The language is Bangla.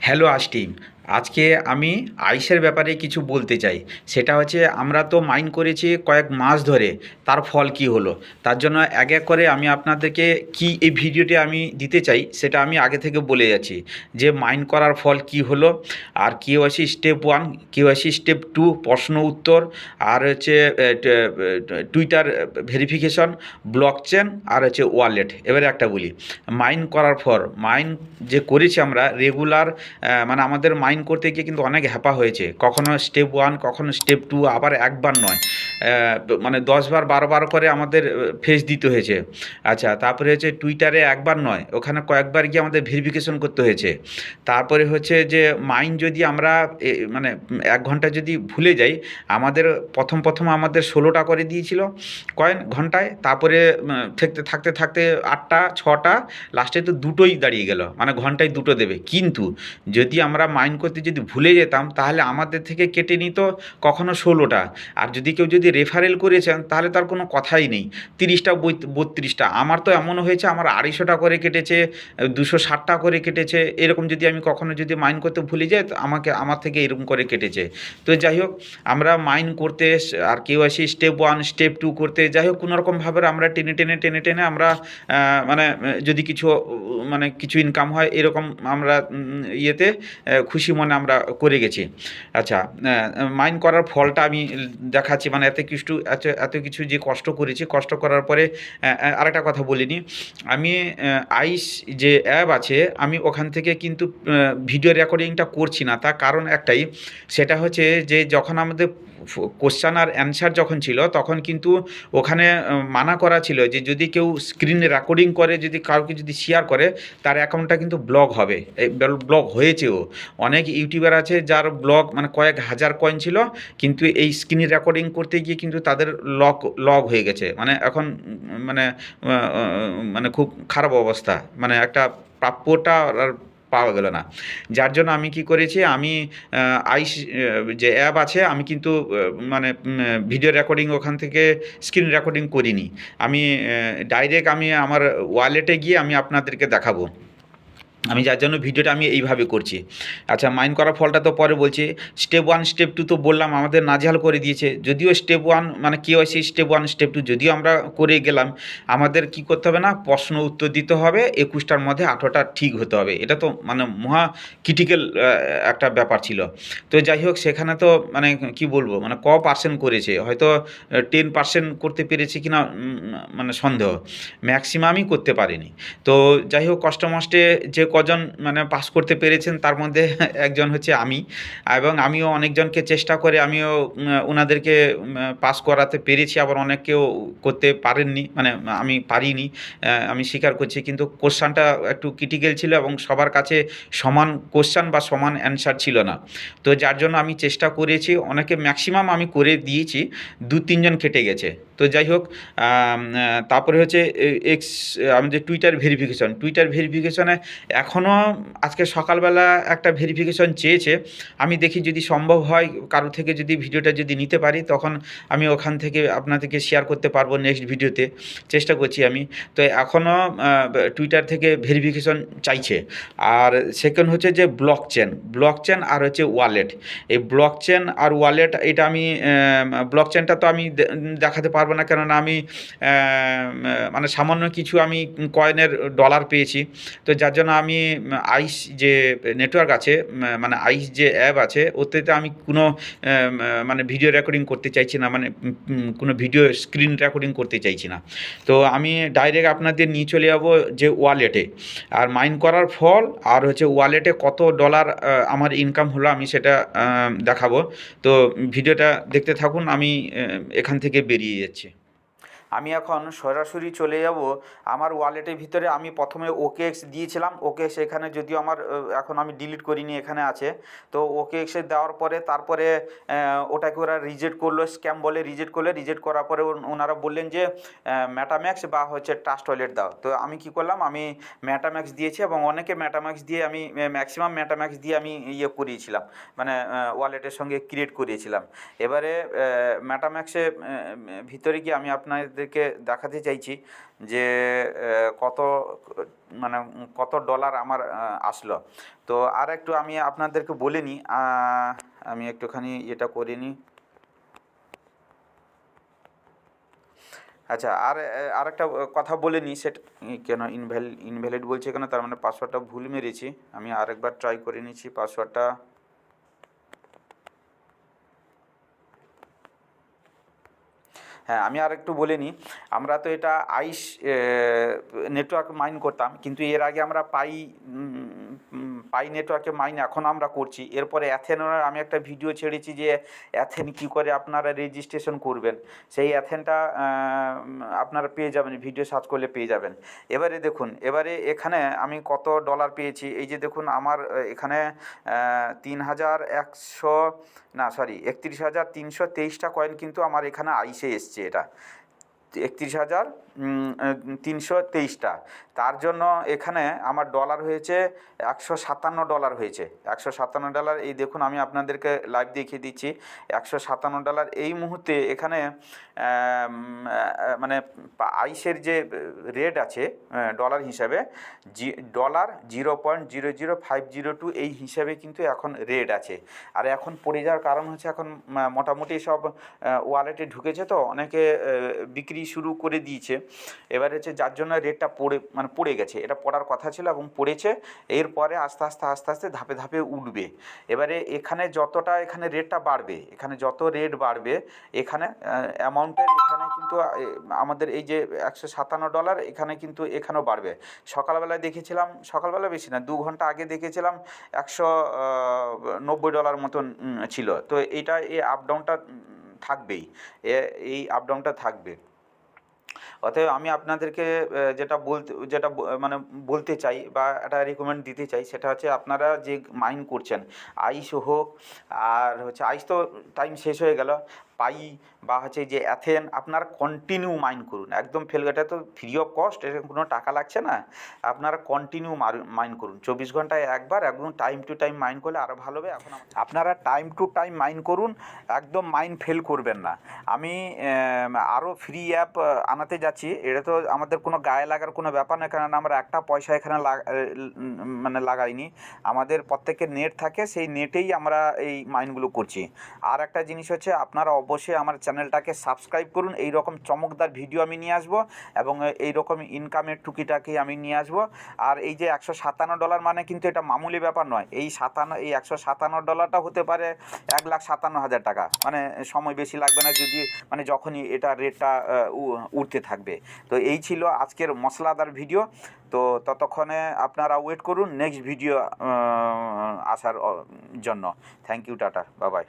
হ্যালো আস্টিম আজকে আমি আইসের ব্যাপারে কিছু বলতে চাই। সেটা হচ্ছে, আমরা তো মাইন করেছি কয়েক মাস ধরে, তার ফল কি হলো? তার জন্য এক এক করে আমি আপনাদেরকে কি এই ভিডিওটি আমি দিতে চাই, সেটা আমি আগে থেকে বলে যাচ্ছি। যে মাইন করার ফল কি হলো, আর KYC step one KYC step two প্রশ্ন উত্তর, আর হচ্ছে টুইটার ভেরিফিকেশন ব্লক চেন আর হচ্ছে ওয়ালেট এবারে একটা বলি, মাইন করার পর মাইন যে করেছি আমরা রেগুলার মানে আমাদের মাইন করতে গিয়ে কিন্তু অনেক হ্যাপা হয়েছে। কখনো স্টেপ ওয়ান কখনো স্টেপ টু আবার একবার নয়। মানে দশবার বারবার করে আমাদের ফেস দিতে হয়েছে। আচ্ছা তারপরে হচ্ছে টুইটারে একবার নয়, ওখানে কয়েকবার গিয়ে আমাদের ভেরিফিকেশন করতে হয়েছে। তারপরে হচ্ছে যে মাইন যদি আমরা মানে এক ঘণ্টা যদি ভুলে যাই, আমাদের প্রথম প্রথম আমাদের ষোলোটা করে দিয়েছিল কয়েন ঘন্টায়, তারপরে থাকতে থাকতে থাকতে আটটা, ছটা লাস্টে তো দুটোই দাঁড়িয়ে গেল মানে ঘন্টায় দুটো দেবে। কিন্তু যদি আমরা মাইন করতে যদি ভুলে যেতাম, তাহলে আমাদের থেকে কেটে নিত কখনো ষোলোটা। আর যদি কেউ যদি রেফারেল করেছেন, তাহলে তার কোনো কথাই নেই। তিরিশটা বত্রিশটা। আমার তো এমনও হয়েছে, আমার আড়াইশোটা করে কেটেছে, দুশো ষাটটা করে কেটেছে। এরকম যদি আমি কখনো যদি মাইন করতে ভুলে যাই আমাকে, আমার থেকে এরকম করে কেটেছে। তো যাই হোক, আমরা মাইন করতে আর কেউ আসি স্টেপ ওয়ান স্টেপ টু করতে, যাই হোক কোনোরকমভাবে আমরা টেনে টেনে টেনে টেনে আমরা মানে যদি কিছু মানে কিছু ইনকাম হয়, এরকম আমরা ইয়েতে খুশি মনে আমরা করে গেছি। আচ্ছা মাইন করার ফলটা আমি দেখাচ্ছি মানে এত কিছু এত কিছু যে কষ্ট করেছি, কষ্ট করার পরে আরেকটা কথা বলিনি। আমি আইস যে অ্যাপ আছে, আমি ওখান থেকে কিন্তু ভিডিও রেকর্ডিংটা করছি না। তার কারণ একটাই, সেটা হচ্ছে যে যখন আমাদের কোশ্চান আর অ্যান্সার যখন ছিল, তখন কিন্তু ওখানে মানা করা ছিল যে যদি কেউ স্ক্রিন রেকর্ডিং করে, যদি কাউকে যদি শেয়ার করে, তার অ্যাকাউন্টটা কিন্তু ব্লক হবে। ব্লক হয়েছেও। অনেক ইউটিউবার আছে যার ব্লগ মানে কয়েক হাজার কয়েন ছিল, কিন্তু এই স্ক্রিন রেকর্ডিং করতে গিয়ে কিন্তু তাদের লক লক হয়ে গেছে। মানে এখন মানে মানে খুব খারাপ অবস্থা। মানে একটা প্রাপ্যটা আর পাওয়া গেল না। যার জন্য আমি কি করেছি, আমি আই যে অ্যাপ আছে, আমি কিন্তু মানে ভিডিও রেকর্ডিং ওখান থেকে স্ক্রিন রেকর্ডিং করিনি। আমি ডাইরেক্ট আমি আমার ওয়ালেটে গিয়ে আমি আপনাদেরকে দেখাবো। আমি যার জন্য ভিডিওটা আমি এইভাবে করছি। আচ্ছা মাইন করার ফলটা তো পরে বলছি। স্টেপ ওয়ান, স্টেপ টু তো বললাম, আমাদের নাজেহাল করে দিয়েছে। যদিও স্টেপ ওয়ান মানে KYC step one, step two, যদিও আমরা করে গেলাম, আমাদের কি করতে হবে না, প্রশ্ন উত্তর দিতে হবে, একুশটার মধ্যে আঠেরোটা ঠিক হতে হবে। এটা তো মানে মহা ক্রিটিক্যাল একটা ব্যাপার ছিল। তো যাই হোক, সেখানে তো মানে কি বলব মানে ক পার্সেন্ট করেছে? হয়তো টেন পার্সেন্ট করতে পেরেছে কিনা মানে সন্দেহ। ম্যাক্সিমামই করতে পারেনি। তো যাই হোক কষ্ট মষ্টে যে কজন মানে পাস করতে পেরেছেন, তার মধ্যে একজন হচ্ছে আমি। এবং আমিও অনেকজনকে চেষ্টা করে আমিও ওনাদেরকে পাস করাতে পেরেছি, আবার অনেকেও করতে পারেননি মানে আমি পারিনি আমি স্বীকার করছি। কিন্তু কোশ্চানটা একটু ক্রিটিক্যাল ছিল এবং সবার কাছে সমান কোশ্চান বা সমান অ্যান্সার ছিল না। তো যার জন্য আমি চেষ্টা করেছি, অনেকে ম্যাক্সিমাম আমি করে দিয়েছি দু তিনজন কেটে গেছে। তো যাই হোক তারপরে হচ্ছে এক্স আমাদের টুইটার ভেরিফিকেশন টুইটার ভেরিফিকেশনে এখনও আজকে সকালবেলা একটা ভেরিফিকেশন চেয়েছে। আমি দেখি যদি সম্ভব হয়, কারও থেকে যদি ভিডিওটা যদি নিতে পারি, তখন আমি ওখান থেকে আপনাদেরকে শেয়ার করতে পারব নেক্সট ভিডিওতে। চেষ্টা করছি আমি। তো এখনও টুইটার থেকে ভেরিফিকেশন চাইছে। আর সেকেন্ড হচ্ছে যে ব্লক চেন ব্লক চেন আর হচ্ছে ওয়ালেট এই ব্লক চেন আর ওয়ালেট এটা আমি ব্লক চেনটা তো আমি দেখাতে পারব না। কেননা আমি মানে সামান্য কিছু আমি কয়েনের ডলার পেয়েছি। তো যার জন্য আমি আইস যে নেটওয়ার্ক আছে মানে আইস যে অ্যাপ আছে ওতে আমি কোনো মানে ভিডিও রেকর্ডিং করতে চাইছি না মানে কোনো ভিডিও স্ক্রিন রেকর্ডিং করতে চাইছি না। তো আমি ডাইরেক্ট আপনাদের নিয়ে চলে যাব যে ওয়ালেটে আর মাইন করার ফল, আর হচ্ছে ওয়ালেটে কত ডলার আমার ইনকাম হলো আমি সেটা দেখাবো। তো ভিডিওটা দেখতে থাকুন, আমি এখান থেকে বেরিয়ে যাচ্ছি। আমি এখন সরাসরি চলে যাব। আমার ওয়ালেটের ভিতরে আমি প্রথমে ওকে এক্স দিয়েছিলাম। ওকেএক্স এখানে যদিও আমার এখন আমি ডিলিট করিনি, এখানে আছে। তো ওকেএক্সে দেওয়ার পরে তারপরে ওটাকে ওরা রিজেক্ট করল স্ক্যাম বলে রিজেক্ট করলে। রিজেক্ট করার পরে ওন- ওনারা বললেন যে ম্যাটাম্যাক্স বা হচ্ছে ট্রাস্ট ওয়ালেট দাও। তো আমি কি করলাম, আমি ম্যাটাম্যাক্স দিয়েছি এবং অনেকে ম্যাটাম্যাক্স দিয়ে আমি ম্যাক্সিমাম ম্যাটাম্যাক্স দিয়ে আমি ইয়ে করিয়েছিলাম। মানে ওয়ালেটের সঙ্গে ক্রিয়েট করিয়েছিলাম। এবারে ম্যাটাম্যাক্সে ভিতরে গিয়ে আমি আপনাদের আপনাদেরকে দেখাতে চাইছি যে কত মানে কত ডলার আমার আসলো। তো আর একটু আমি আপনাদেরকে বলে নিই আমি একটুখানি এটা করে নিই। আচ্ছা আর আর একটা কথা বলে নিই, সেটা কেন ইনভ্যাল ইনভ্যালিড বলছে কেন, তার মানে পাসওয়ার্ডটা ভুল মেরেছি। আমি আরেকবার ট্রাই করে নিচ্ছি পাসওয়ার্ডটা হ্যাঁ আমি আর একটু বলে নিই। আমরা তো এটা আইস নেটওয়ার্ক মাইন করতাম। কিন্তু এর আগে আমরা পাই পাই নেটওয়ার্কে মাইন এখন আমরা করছি। এরপরে অ্যাথেনের আমি একটা ভিডিও ছেড়েছি যে অ্যাথেন কী করে আপনারা রেজিস্ট্রেশন করবেন। সেই অ্যাথেনটা আপনারা পেয়ে যাবেন ভিডিও সার্চ করলে পেয়ে যাবেন। এবারে দেখুন, এবারে এখানে আমি কত ডলার পেয়েছি? এই যে দেখুন, আমার এখানে তিন হাজার একশো, না সরি একত্রিশ হাজার তিনশো তেইশটা কয়েন কিন্তু আমার এখানে আইসে এসছে এটা। একত্রিশ হাজার তিনশো তেইশটা। তার জন্য এখানে আমার ডলার হয়েছে একশো সাতান্ন ডলার হয়েছে। একশো সাতান্ন ডলার এই দেখুন আমি আপনাদেরকে লাইভ দেখিয়ে দিচ্ছি। একশো সাতান্ন ডলার এই মুহূর্তে এখানে মানে আইসের যে রেট আছে ডলার হিসাবে জি dollar zero point zero zero five zero two এই হিসাবে কিন্তু এখন রেট আছে। আর এখন পড়ে যাওয়ার কারণ হচ্ছে এখন মোটামুটি সব ওয়ালেটে ঢুকেছে তো অনেকে আহ, বিক্রি শুরু করে দিয়েছে। এবার হচ্ছে যার জন্য রেটটা পড়ে মানে পড়ে গেছে। এটা পড়ার কথা ছিল এবং পড়েছে। এরপরে আস্তে আস্তে আস্তে আস্তে ধাপে ধাপে উঠবে। এবারে এখানে যতটা এখানে রেটটা বাড়বে, এখানে যত রেট বাড়বে, এখানে অ্যামাউন্টের এখানে কিন্তু আমাদের এই যে একশো সাতান্ন ডলার এখানে কিন্তু এখানেও বাড়বে। সকালবেলায় দেখেছিলাম, সকালবেলা বেশি না, দু ঘণ্টা আগে দেখেছিলাম একশো নব্বই ডলার মতন ছিল। তো এইটা এই আপ ডাউনটা থাকবেই। এই আপ ডাউনটা থাকবে। অতএব আমি আপনাদেরকে যেটা বলতে, যেটা মানে বলতে চাই বা একটা রিকমেন্ড দিতে চাই, সেটা হচ্ছে আপনারা যে মাইন করছেন, আইস হোক, আর হচ্ছে আইস তো টাইম শেষ হয়ে গেল, পাই বা হচ্ছে যে অ্যাথেন আপনারা কন্টিনিউ মাইন করুন। একদম ফেলগাটা তো ফ্রি অফ কস্ট এরকম কোনো টাকা লাগছে না, আপনারা কন্টিনিউ মাইন করুন। চব্বিশ ঘন্টায় একবার, একদম টাইম টু টাইম মাইন করলে আরও ভালো হবে। এখন আপনারা টাইম টু টাইম মাইন করুন, একদম মাইন ফেল করবেন না। আমি আরও ফ্রি অ্যাপ আনাতে যাচ্ছি, এটা তো আমাদের কোনো গায়ে লাগার কোনো ব্যাপার না কারণ আমরা একটা পয়সা এখানে মানে লাগাইনি। আমাদের প্রত্যেকের নেট থাকে, সেই নেটেই আমরা এই মাইনগুলো করছি। আর একটা জিনিস হচ্ছে, আপনারা অবশ্যই আমার চ্যানেলটাকে সাবস্ক্রাইব করুন এই রকম চমকদার ভিডিও আমি নিয়ে আসব এবং এই রকম ইনকামের টুকিটাকি আমি নিয়ে আসব। আর এই যে একশো সাতান্ন ডলার মানে কিন্তু এটা মামুলি ব্যাপার নয়, এই সাতান্ন, এই একশো সাতান্ন ডলারটা হতে পারে এক লাখ সাতান্ন হাজার টাকা। মানে সময় বেশি লাগবে না যদি মানে যখনই এটা রেটটা উঠতে থাকবে। তো এই ছিল আজকের মশলাদার ভিডিও। তো ততক্ষণে আপনারা ওয়েট করুন নেক্সট ভিডিও আসার জন্য। থ্যাংক ইউ টাটা বাবাই